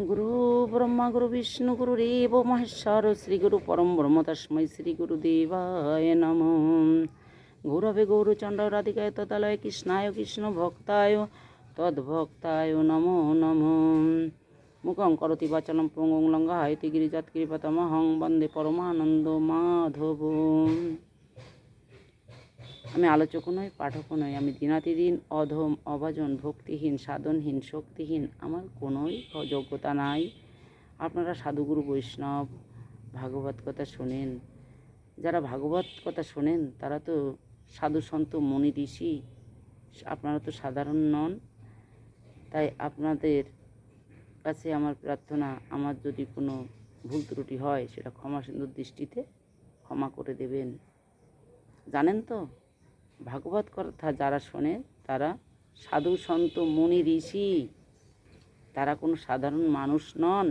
গুরু ব্রহ্মা গুরু বিষ্ণু গুরু RAB Maheshwar Shri Guru পরম ব্রহ্ম তস্মৈ শ্রী গুরুদেবায় নম গৌরবে গৌরচন্দ্র রাধিকায় তদালয় কৃষ্ণায় কৃষ্ণ ভক্তায় তদ্ভক্তায় নমো নম মুখং করতি বাচনম পঙ্গং লঙ্ঘা হাইতি গিরিজাত কৃপতমহং বন্দে পরমানন্দ মাধব আমি আলোচক নই, পাঠকও নই। আমি দিনাতিদিন অধম, অভাজন, ভক্তিহীন, সাধনহীন, শক্তিহীন, আমার কোনোই যোগ্যতা নাই। আপনারা সাধুগুরু বৈষ্ণব, ভাগবত কথা শোনেন। যারা ভাগবত কথা শোনেন, তারা তো সাধু সন্ত, মুনি, ঋষি, আপনারা তো সাধারণ নন। তাই আপনাদের কাছে আমার প্রার্থনা, আমার যদি কোনো ভুল ত্রুটি হয়, সেটা ক্ষমা সুন্দর দৃষ্টিতে ক্ষমা করে দেবেন। জানেন তো? ভাগবত কথা যারা শোনে, তারা সাধু সন্ত, মুনি, ঋষি, তারা কোনো সাধারণ মানুষ নন।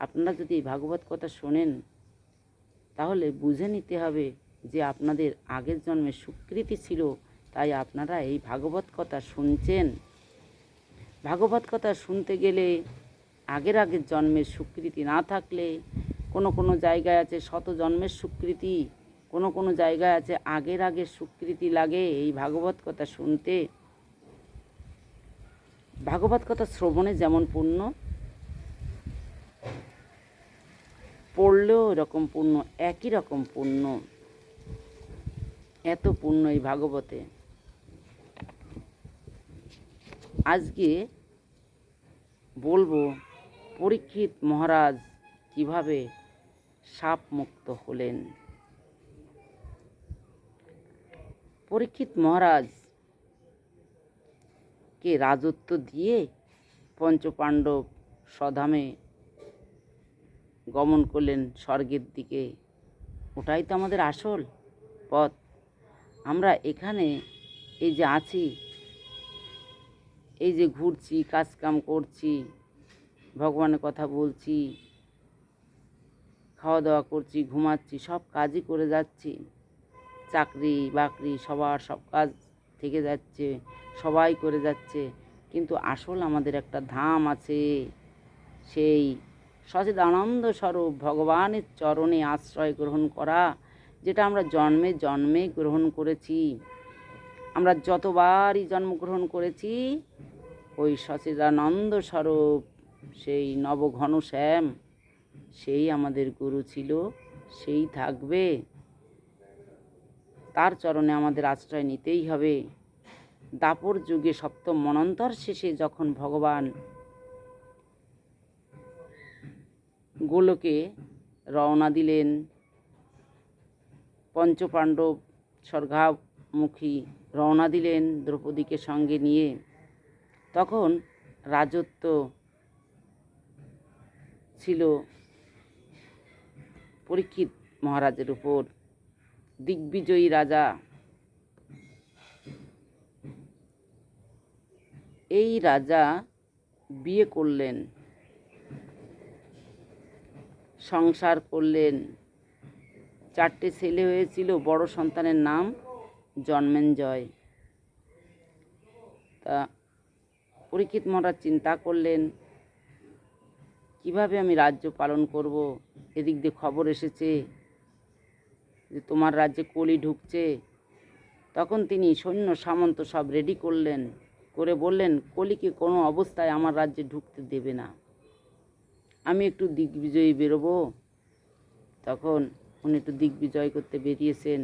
আপনারা যদি ভাগবত কথা শোনেন, তাহলে বুঝে নিতে হবে যে আপনাদের আগের জন্মে স্বীকৃতি ছিল, তাই আপনারা এই ভাগবত কথা শুনছেন। ভাগবত কথা শুনতে গেলে আগের আগের জন্মের স্বীকৃতি না থাকলে কোনো কোনো জায়গায় আছে শত জন্মের স্বীকৃতি কোনো কোনো জায়গায় আছে, আগের আগে স্বীকৃতি লাগে এই ভাগবত কথা শুনতে। ভাগবত কথা শ্রবণে যেমন পূর্ণ, পড়লেও এরকম পূর্ণ, একই রকম পূর্ণ। এত পূর্ণ এই ভাগবতে। আজকে বলব, পরীক্ষিত মহারাজ কীভাবে সাপ মুক্ত হলেন? পরীক্ষিত মহারাজ কে রাজত্ব দিয়ে পঞ্চপাণ্ডব স্বধামে গমন করলেন স্বর্গের দিকে। ওটাই তো আমাদের আসল পথ। আমরা এখানে এই যে আছি, এই যে ঘুরছি, কাজকাম করছি, ভগবানের কথা বলছি, খাওয়া দাওয়া করছি, ঘুমাচ্ছি, সব কাজই করে যাচ্ছি। চাকরি বাকরি সবার সব কাজ থেকে যাচ্ছে, সবাই করে যাচ্ছে। কিন্তু আসল আমাদের একটা ধাম আছে, সেই সচিদানন্দ স্বরূপ ভগবানের চরণে আশ্রয় গ্রহণ করা, যেটা আমরা জন্মে জন্মে গ্রহণ করেছি। আমরা যতবারই জন্মগ্রহণ করেছি, ওই সচিদানন্দ স্বরূপ, সেই নবঘন শ্যাম, সেই আমাদের গুরু ছিল, সেই থাকবে। তার চরণে আমাদের আশ্রয় নিতেই হবে। দাপর যুগে সপ্তম মনন্তর শেষে যখন ভগবান গোলকে রওনা দিলেন, পঞ্চপাণ্ডব স্বর্গামুখী রওনা দিলেন দ্রৌপদীকে সঙ্গে নিয়ে। তখন রাজত্ব ছিল পরীক্ষিত মহারাজের উপর। দিগ্বিজয়ী রাজা। এই রাজা বিয়ে করলেন, সংসার করলেন। চারটে ছেলে হয়েছিল, বড় সন্তানের নাম জন্মেঞ্জয়। তা পরীক্ষিত মহারাজ চিন্তা করলেন, কীভাবে আমি রাজ্য পালন করব? এদিক দিয়ে খবর এসেছে যে তোমার রাজ্যে কলি ঢুকছে। তখন তিনি সৈন্য সামন্ত সব রেডি করলেন, করে বললেন, কলিকে কোনো অবস্থায় আমার রাজ্যে ঢুকতে দেবে না। আমি একটু দিগ্বিজয়ী বেরোবো। তখন উনি একটু দিগ্বিজয় করতে বেরিয়েছেন,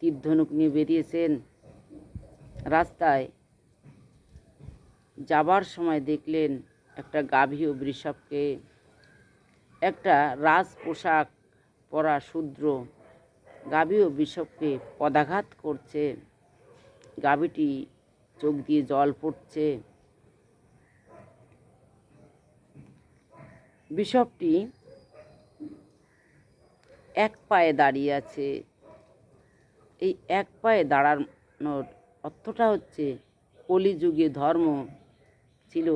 তীরধনুক নিয়ে বেরিয়েছেন। রাস্তায় যাবার সময় দেখলেন একটা গাভী ও বৃষভকে, একটা রাজ পোশাক পরা শূদ্র গাভী ও বৃষভকে পদাঘাত করছে। গাভীটি চোখ দিয়ে জল পড়ছে বিশপটি এক পায়ে দাঁড়িয়ে আছে। এই এক পায়ে দাঁড়ানোর অর্থটা হচ্ছে কলিযুগে ধর্ম ছিল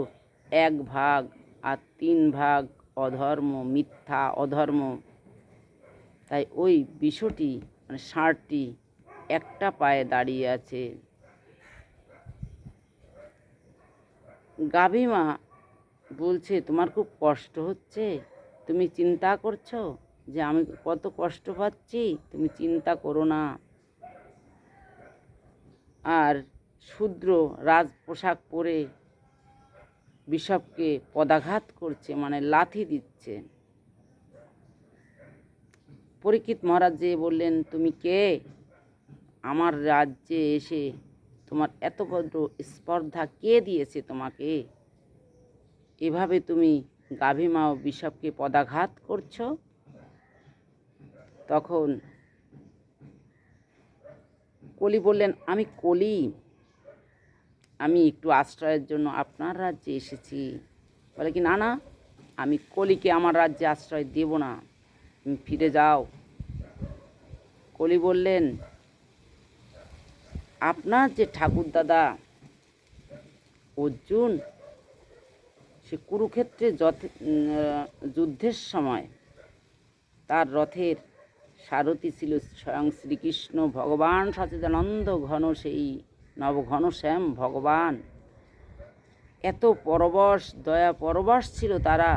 এক ভাগ আর তিন ভাগ অধর্ম, মিথ্যা, অধর্ম। তাই ওই বিষটি মানে ষাঁড়টি একটা পায়ে দাঁড়িয়ে আছে। গাভীমা বলছে, তোমার খুব কষ্ট হচ্ছে? তুমি চিন্তা করছ যে আমি কত কষ্ট পাচ্ছি? তুমি চিন্তা করো না। আর শূদ্র রাজ পোশাক পরে বিশপকে পদাঘাত করছে মানে লাথি দিচ্ছে। পরীক্ষিত মহারাজ যে বললেন, তুমি কে? আমার রাজ্যে এসে তোমার এত বড় স্পর্ধা কে দিয়েছে তোমাকে? এভাবে তুমি গাভীমা ও বিশপকে পদাঘাত করছ? তখন কলি বললেন, আমি কলি। আমি একটু আশ্রয়ের জন্য আপনার রাজ্যে এসেছি। বলে কি, না না, আমি কলিকে আমার রাজ্যে আশ্রয় দেব না। তুমি ফিরে যাও। কলি বললেন, আপনার যে ঠাকুর দাদা অর্জুন, সে কুরুক্ষেত্রে যুদ্ধের সময় তার রথের সারথি ছিল স্বয়ং শ্রীকৃষ্ণ ভগবান সচিদানন্দ ঘন সেই নবঘন শ্যাম ভগবান। এত পরবশ, দয়া পরবশ ছিল তারা।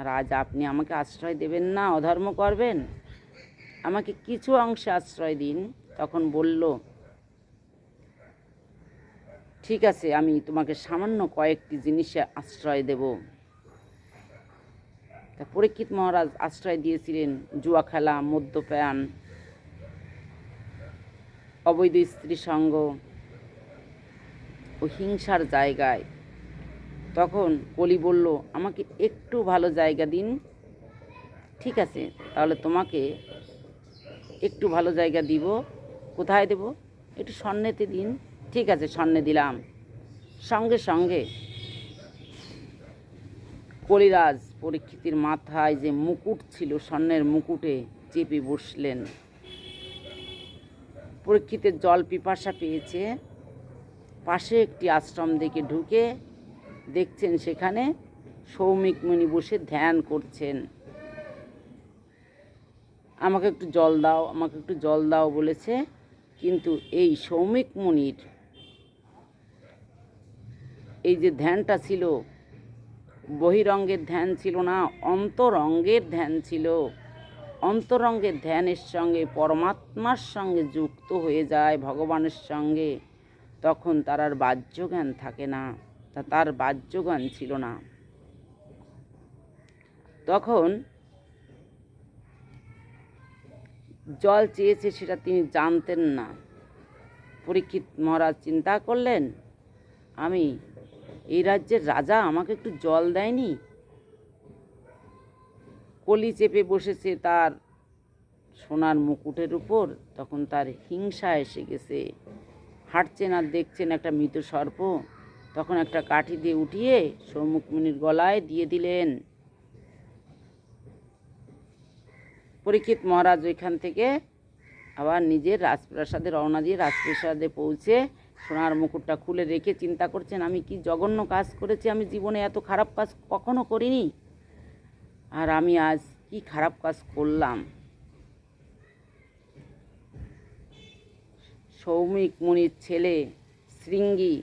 আর আজ আপনি আমাকে আশ্রয় দেবেন না, অধর্ম করবেন? আমাকে কিছু অংশে আশ্রয় দিন। তখন বলল, ঠিক আছে, আমি তোমাকে সামান্য কয়েকটি জিনিসে আশ্রয় দেব। তা পরীক্ষিত মহারাজ আশ্রয় দিয়েছিলেন জুয়া খেলা, মদ্যপান, অবৈধ স্ত্রী সঙ্গ ও হিংসার জায়গায়। তখন কলি বলল, আমাকে একটু ভালো জায়গা দিন। ঠিক আছে, তাহলে তোমাকে একটু ভালো জায়গা দিব। কোথায় দেব? একটু স্বর্ণেতে দিন। ঠিক আছে, স্বর্ণে দিলাম। সঙ্গে সঙ্গে কলিরাজ পরীক্ষিতির মাথায় যে মুকুট ছিল, স্বর্ণের মুকুটে চেপে বসলেন। পরীক্ষিতের জল পিপাসা পেয়েছে। পাশে একটি আশ্রম দেখে ঢুকে দেখছেন সেখানে সৌমিক মুনি বসে ধ্যান করছেন। আমাকে একটু জল দাও, আমাকে একটু জল দাও বলেছে। কিন্তু এই সৌমিক মুনির, এই যে ধ্যানটা ছিল, বহিরঙ্গের ধ্যান ছিল না, অন্তরঙ্গের ধ্যান ছিল। অন্তরঙ্গের ধ্যানের সঙ্গে পরমাত্মার সঙ্গে যুক্ত হয়ে যায় ভগবানের সঙ্গে, তখন তার আর বাহ্য জ্ঞান থাকে না। তা তার বাহ্য জ্ঞান ছিল না। তখন জল চেয়েছে সেটা তিনি জানতেন না। পরীক্ষিত মহারাজ চিন্তা করলেন, আমি এই রাজ্যের রাজা, আমাকে একটু জল দেয়নি? কলি চেপে বসেছে তার সোনার মুকুটের উপর। তখন তার হিংসা এসে গেছে। হাঁটছেন আর দেখছেন একটা মৃত সর্প। তখন একটা কাঠি দিয়ে উঠিয়ে সৌমুখমণির গলায় দিয়ে দিলেন, পরীক্ষিত মহারাজ ওইখান থেকে আবার নিজের রাজপ্রাসাদে রওনা দিয়ে রাজপ্রাসাদে পৌঁছে সোনার মুকুটটা খুলে রেখে চিন্তা করছেন, আমি কি জঘন্য কাজ করেছি? আমি জীবনে এত খারাপ কাজ কখনো করিনি। আর আমি আজ কি খারাপ কাজ করলাম? সৌমিক মুনির ছেলে, শৃঙ্গী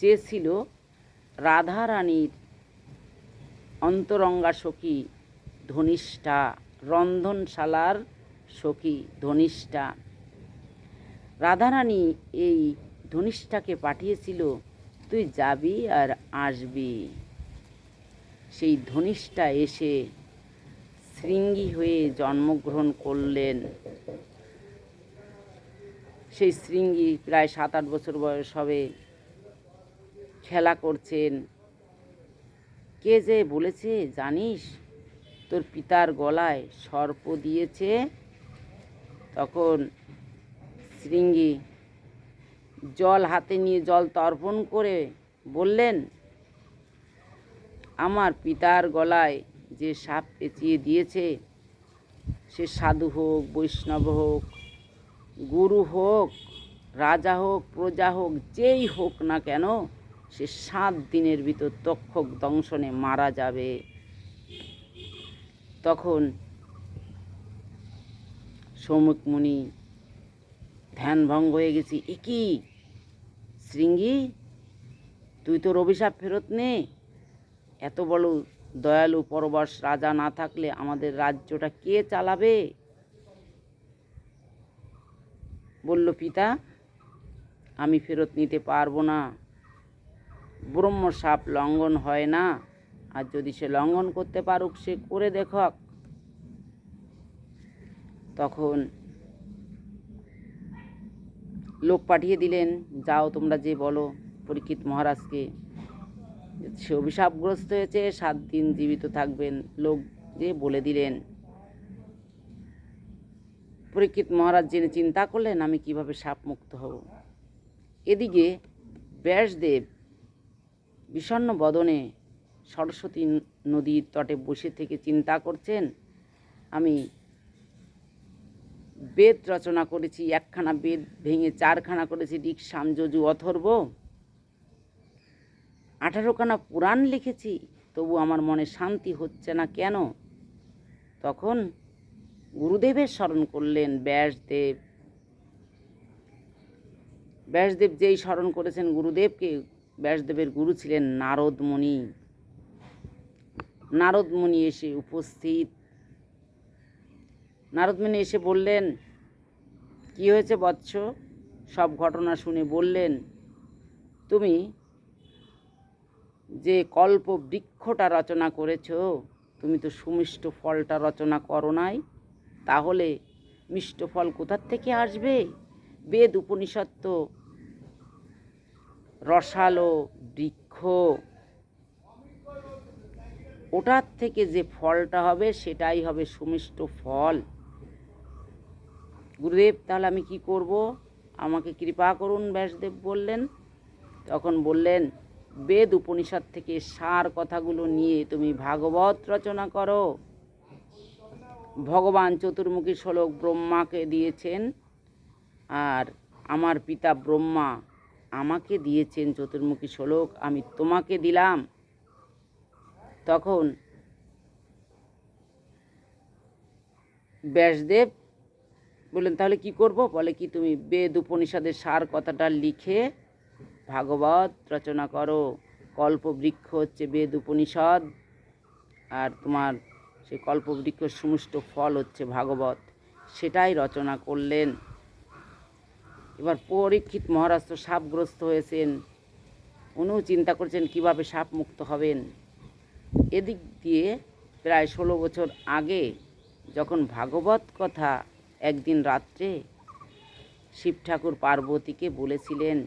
যে ছিল রাধারানীর অন্তরঙ্গা সখী ধনিষ্ঠা, রন্ধনশালার সখী ধনিষ্ঠা। রাধারানী এই ধনিষ্ঠাকে পাঠিয়েছিল, তুই যাবি আর আসবি। সেই ধনিষ্ঠা এসে শৃঙ্গী হয়ে জন্মগ্রহণ করলেন। সেই শৃঙ্গী প্রায় সাত আট বছর বয়স হবে। খেলা করছেন। কে যে বলেছে জানিস? তোর পিতার গলায় সর্প দিয়েছে। তখন শৃঙ্গী জল হাতে নিয়ে জল তর্পণ করে বললেন, আমার পিতার গলায় যে সাপ পেঁচিয়ে দিয়েছে, সে সাধু হোক, বৈষ্ণব হোক, গুরু হোক, রাজা হোক, প্রজা হোক, যেই হোক না কেন সে সাত দিনের ভিতর তক্ষক দংশনে মারা যাবে। তখন সৌমিক মুনি ধ্যান ভঙ্গ হয়ে গেছি, এ কি? শৃঙ্গী? তুই তোর অভিশাপ ফেরত নে। এত বড় দয়ালু পরবাস রাজা না থাকলে আমাদের রাজ্যটা কে চালাবে? বলল, পিতা, আমি ফেরত নিতে পারব না। ব্রহ্ম সাপ লঙ্ঘন হয় না। আর যদি সে লঙ্ঘন করতে পারুক, সে করে দেখক। তখন লোক পাঠিয়ে দিলেন, যাও তোমরা যে বলো পরীক্ষিত মহারাজকে। সে অভিশাপগ্রস্ত হয়েছে, সাত দিন জীবিত থাকবেন। লোক যে বলে দিলেন, পরীক্ষিত মহারাজ জেনে চিন্তা করলেন, আমি কীভাবে সাপ মুক্ত হব? এদিকে ব্যাসদেব বিষণ্ণ বদনে সরস্বতী নদীর তটে বসে থেকে চিন্তা করছেন। আমি বেদ রচনা করেছি, একখানা বেদ ভেঙে চারখানা করেছি ঋক সাম যজু অথর্ব। আঠারোখানা পুরাণ লিখেছি, তবু আমার মনে শান্তি হচ্ছে না কেন? তখন গুরুদেবের স্মরণ করলেন ব্যাসদেব। ব্যাসদেব যেই স্মরণ করেছেন গুরুদেবকে ব্যাসদেবের গুরু ছিলেন নারদ মুনি নারদ মুনি এসে উপস্থিত। নারদ মুনি এসে বললেন, কি হয়েছে বৎস? সব ঘটনা শুনে বললেন, তুমি যে কল্প বৃক্ষটা রচনা করেছ, তুমি তো সুমিষ্ট ফলটা রচনা করো নাই। তাহলে মিষ্ট ফল কোথার থেকে আসবে? বেদ উপনিষদ তো রসালো বৃক্ষ। ওটার থেকে যে ফলটা হবে, সেটাই হবে সুমিষ্ট ফল। গুরুদেব, তাহলে আমি কি করব? আমাকে কৃপা করুন, ব্যাসদেব বললেন। তখন বললেন, বেদ উপনিষদ থেকে সার কথাগুলো নিয়ে তুমি ভাগবত রচনা করো। ভগবান চতুর্মুখী শ্লোক ব্রহ্মাকে দিয়েছেন, আর আমার পিতা ব্রহ্মা আমাকে দিয়েছেন চতুর্মুখী শ্লোক, আমি তোমাকে দিলাম। তখন ব্যাসদেব বললেন, তাহলে কি করব? বলে কি, তুমি বেদ উপনিষদের সার কথাটা লিখে ভাগবত রচনা করো। কল্পবৃক্ষ হচ্ছে বেদ উপনিষদ, আর তোমার সেই কল্পবৃক্ষের সমস্ত ফল হচ্ছে ভাগবত। সেটাই রচনা করলেন। এবার পরীক্ষিত মহারাজ তো সাপগ্রস্ত হয়েছেন। উনিও চিন্তা করছেন কীভাবে সাপ মুক্ত হবেন। এদিক দিয়ে প্রায় ষোলো বছর আগে যখন ভাগবত কথা একদিন রাত্রে শিব ঠাকুর পার্বতীকে বলেছিলেন,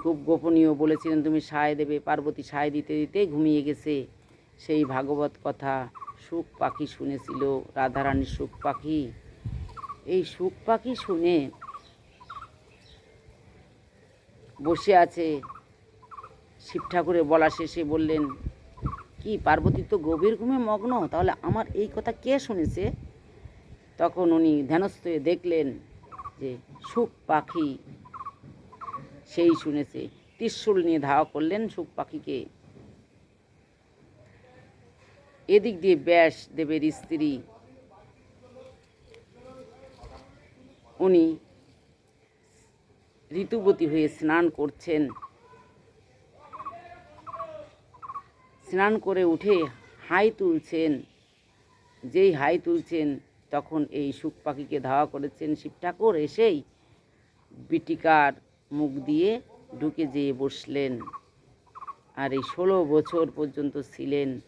খুব গোপনীয় বলেছিলেন, তুমি সায় দেবে, পার্বতী সায় দিতে দিতে ঘুমিয়ে গেছে। সেই ভাগবত কথা সুখ পাখি শুনেছিল, রাধারানীর সুখ পাখি। এই সুখ পাখি শুনে বসে আছে। শিব ঠাকুরের বলা শেষে বললেন, কি, পার্বতী তো গভীর ঘুমে মগ্ন? তাহলে আমার এই কথা কে শুনেছে? তখন উনি ধ্যানস্থ হয়ে দেখলেন যে সুখ পাখি সেই শুনেছে। ত্রিশূল নিয়ে ধাওয়া করলেন সুখ পাখিকে। এদিক দিয়ে ব্যাস দেবের স্ত্রী। উনি ঋতুবতী হয়ে স্নান করছেন। স্নান করে উঠে হাই তুলছেন। যেই হাই তুলছেন, তখন এই সুখ পাখিকে ধাওয়া করেছেন শিব ঠাকুর। এসেই বিটিকার মুখ দিয়ে ঢুকে যেয়ে বসলেন। আর এই ষোলো বছর পর্যন্ত ছিলেন।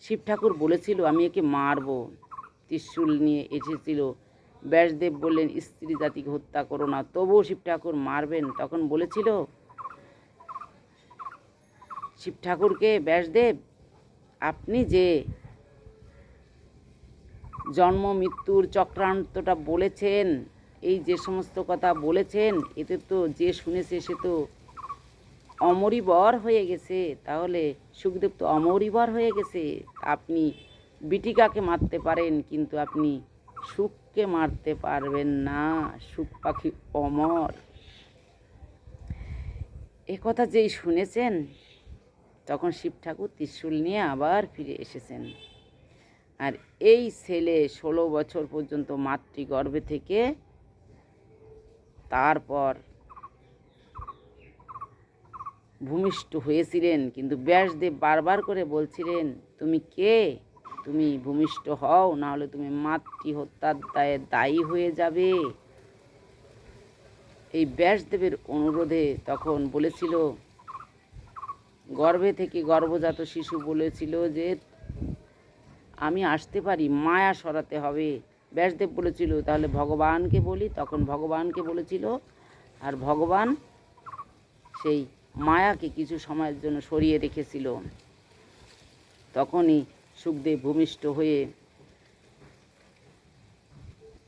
শিব ঠাকুর বলেছিল, আমি একে মারব। ত্রিশূল নিয়ে এসেছিল ব্যাসদেব বললেন, স্ত্রী জাতিকে হত্যা করো না। তবুও শিব ঠাকুর মারবেন, তখন বলেছিল, শিব ঠাকুরকে, ব্যাসদেব, আপনি যে জন্ম, মৃত্যুর চক্রান্তটা বলেছেন, এই যে সমস্ত কথা বলেছেন, এতে তো যে শুনেছে সে তো অমরিবর হয়ে গেছে। তাহলে সুখদেব তো অমরিবর হয়ে গেছে। আপনি বিটিকাকে মারতে পারেন, কিন্তু আপনি সুখকে মারতে পারবেন না, সুখ পাখি অমর। এ কথা যেই শুনেছেন, তখন শিব ঠাকুর ত্রিশূল নিয়ে আবার ফিরে এসেছেন। আর এই ছেলে ষোলো বছর পর্যন্ত মাতৃগর্ভে থেকে তারপর ভূমিষ্ঠ হয়েছিলেন, কিন্তু ব্যাসদেব বারবার করে বলছিলেন, তুমি কে? তুমি ভূমিষ্ঠ হও না হলে তুমি মাতৃহত্যার দায়ে দায়ী হয়ে যাবে। এই ব্যাসদেবের অনুরোধে তখন বলেছিল, গর্ভে থেকে গর্ভজাত শিশু বলেছিল যে, আমি আসতে পারি, মায়া সরাতে হবে। ব্যাসদেব বলেছিল, তাহলে ভগবানকে বলি। তখন ভগবানকে বলেছিল, আর ভগবান সেই মায়াকে কিছু সময়ের জন্য সরিয়ে রেখেছিল। তখনই সুখদেব ভূমিষ্ঠ হয়ে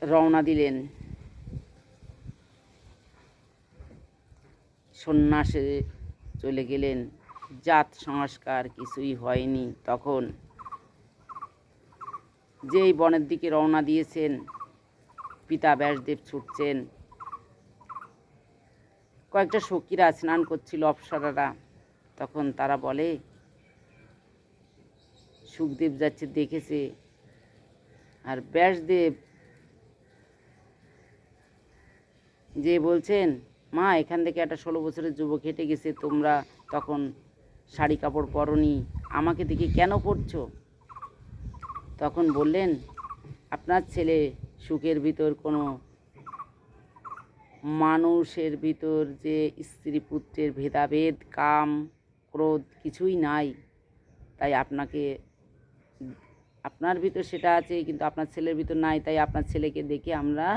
রওনা দিলেন। সন্ন্যাসে চলে গেলেন। জাত সংস্কার কিছুই হয়নি তখন। যেই বনের দিকে রওনা দিয়েছেন, পিতা ব্যাসদেব ছুটছেন। কয়েকটা সখীরা স্নান করছিল অপ্সরারা। তখন তারা বলে সুখদেব যাচ্ছে, দেখেছে। আর ব্যাসদেব যে বলছেন, মা, এখান থেকে একটা ষোলো বছরের যুবক হেঁটে গেছে, তোমরা তখন শাড়ি কাপড় পরনি, আমাকে দেখে কেন পড়ছো তখন বললেন, আপনার ছেলে সুখের ভিতর কোনো মানুষের ভিতর যে স্ত্রী পুত্রের ভেদাভেদ, কাম, ক্রোধ কিছুই নাই। তাই আপনাকে আপনার ভিতর সেটা আছে, কিন্তু আপনার ছেলের ভিতর নাই, তাই আপনার ছেলেকে দেখে আমরা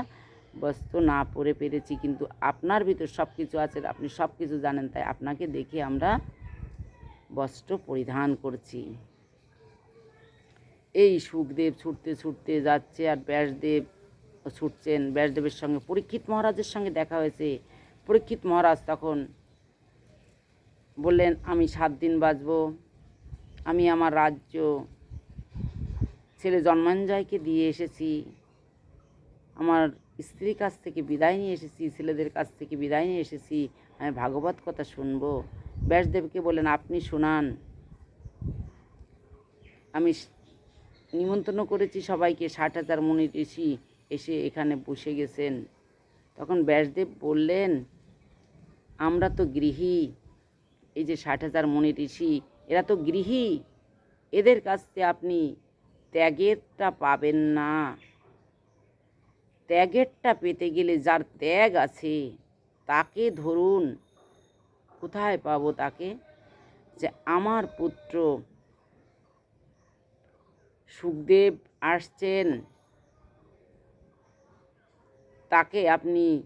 বস্ত্র না পরে পেরেছি। কিন্তু আপনার ভিতর সব কিছু আছে, আপনি সব কিছু জানেন, তাই আপনাকে দেখে আমরা বস্ত্র পরিধান করছি। এই সুখদেব ছুটতে ছুটতে যাচ্ছে আর ব্যাসদেব ছুটছেন। ব্যাসদেবের সঙ্গে পরীক্ষিত মহারাজের সঙ্গে দেখা হয়েছে। পরীক্ষিত মহারাজ তখন বললেন, আমি সাত দিন বাঁচব, আমি আমার রাজ্য ছেলে জন্মাঞ্জয়কে দিয়ে এসেছি। আমার স্ত্রীর কাছ থেকে বিদায় নিয়ে এসেছি, ছেলেদের কাছ থেকে বিদায় নিয়ে এসেছি। আমি ভাগবত কথা শুনব। ব্যাসদেবকে বললেন, আপনি শোনান। আমি নিমন্ত্রণ করেছি সবাইকে, ষাট হাজার মুনি ঋষি এসে এখানে বসে গেছেন। তখন ব্যাসদেব বললেন, আমরা তো গৃহী। এই যে ষাট হাজার মুনি ঋষি, এরা তো গৃহী। এদের কাছ থেকে আপনি ত্যাগেরটা পাবেন না। ত্যাগেরটা পেতে গেলে যার ত্যাগ আছে, তাকে ধরুন। কোথায় পাবো তাকে? যে আমার পুত্র সুখদেব আসছেন। তাকে আপনি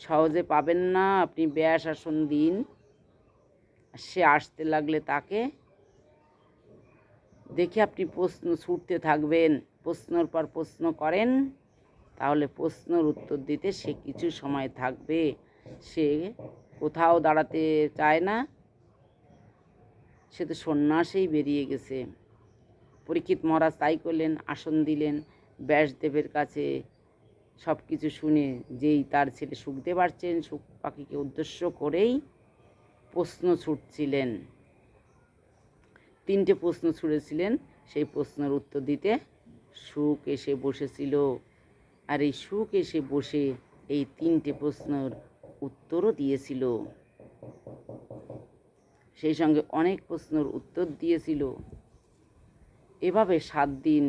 সহজে পাবেন না, আপনি ব্যাস আসন দিন। সে আসতে লাগলে তাকে দেখে আপনি প্রশ্ন ছুটতে থাকবেন, প্রশ্নর পর প্রশ্ন করেন, তাহলে প্রশ্নর উত্তর দিতে সে কিছু সময় থাকবে। সে কোথাও দাঁড়াতে চায় না। সে তো সন্ন্যাসেই বেরিয়ে গেছে। পরীক্ষিত মহারাজ তাই করলেন, আসন দিলেন, ব্যাসদেবের কাছে সব কিছু শুনে যেই তার ছেলে সুখদেব আসছেন, সুখ পাখিকে উদ্দেশ্য করেই প্রশ্ন ছুটছিলেন। তিনটে প্রশ্ন ছুঁড়েছিলেন। সেই প্রশ্নের উত্তর দিতে সুখ এসে বসেছিল। আর এই সুখ এসে বসে এই তিনটে প্রশ্নের উত্তরও দিয়েছিল। সেই সঙ্গে অনেক প্রশ্নের উত্তর দিয়েছিল। এভাবে সাত দিন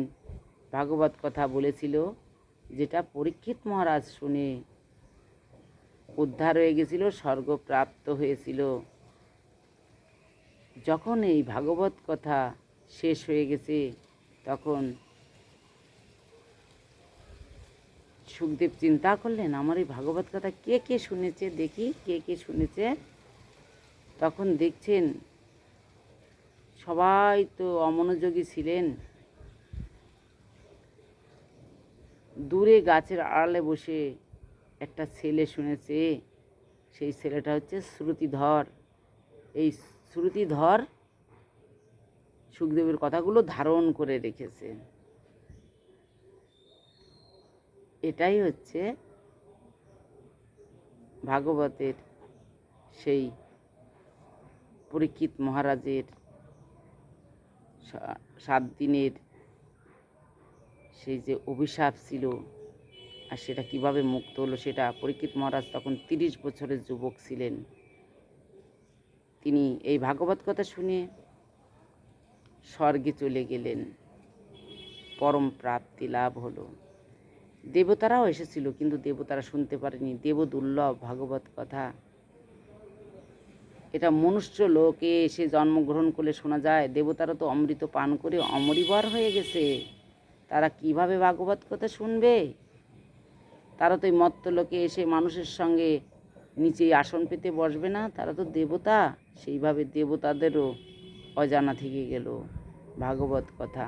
ভাগবত কথা বলেছিল, যেটা পরীক্ষিত মহারাজ শুনে উদ্ধার হয়ে গেছিল, স্বর্গপ্রাপ্ত হয়েছিল। যখন এই ভাগবত কথা শেষ হয়ে গেছে, তখন সুখদেব চিন্তা করলেন, আমার এই ভাগবত কথা কে কে শুনেছে? দেখি কে কে শুনেছে। তখন দেখছেন, সবাই তো অমনোযোগী ছিলেন। দূরে গাছের আড়ালে বসে একটা ছেলে শুনেছে, সেই ছেলেটা হচ্ছে শ্রুতিধর। এই শ্রুতিধর সুখদেবের কথাগুলো ধারণ করে রেখেছে। এটাই হচ্ছে ভাগবতের সেই পরীক্ষিত মহারাজের সাত দিনের সেই যে অভিশাপ ছিল আর সেটা কীভাবে মুক্ত হলো সেটা পরীক্ষিত মহারাজ তখন তিরিশ বছরের যুবক ছিলেন। তিনি এই ভাগবত কথা শুনে স্বর্গে চলে গেলেন। পরম প্রাপ্তি লাভ হলো। দেবতারাও এসেছিল, কিন্তু দেবতারা শুনতে পারেনি। দেব দুর্লভ ভাগবত কথা। এটা মনুষ্য লোকে এসে জন্মগ্রহণ করলে শোনা যায়, দেবতারা তো অমৃত পান করে অমরিবর হয়ে গেছে। তারা কীভাবে ভাগবত কথা শুনবে? তারা তো এই মত্ত লোকে এসে মানুষের সঙ্গে নিচে আসন পেতে বসবে না, তারা তো দেবতা, সেইভাবে দেবতাদেরও অজানা থেকে গেল ভাগবত কথা।